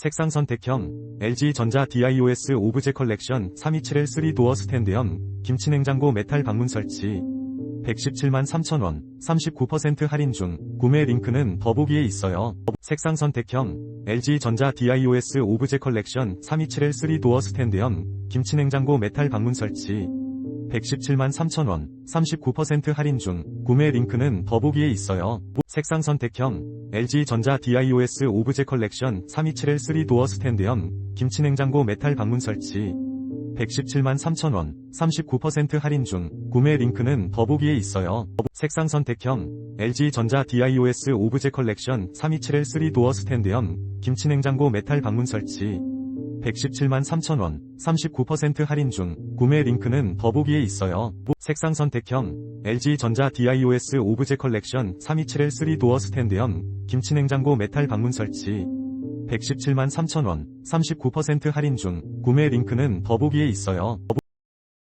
색상 선택형 LG전자 DIOS 오브제 컬렉션 327L 3도어 스탠드형 김치냉장고 메탈 방문 설치 117만 3천원 39% 할인 중 구매 링크는 더보기에 있어요. 색상 선택형 LG전자 DIOS 오브제 컬렉션 327L 3도어 스탠드형 김치냉장고 메탈 방문 설치 117만 3천원 39% 할인 중 구매 링크는 더보기에 있어요. 색상 선택형 LG전자 DIOS 오브제 컬렉션 327L 3도어 스탠드형 김치냉장고 메탈 방문 설치 117만 3천원 39% 할인 중 구매 링크는 더보기에 있어요. 색상 선택형 LG전자 DIOS 오브제 컬렉션 327L 3도어 스탠드형 김치냉장고 메탈 방문 설치 117만 3천원 39% 할인 중 구매 링크는 더보기에 있어요. 색상 선택형 LG전자 DIOS 오브제 컬렉션 327L 3도어 스탠드형 김치냉장고 메탈 방문 설치 117만 3천원 39% 할인 중 구매 링크는 더보기에 있어요.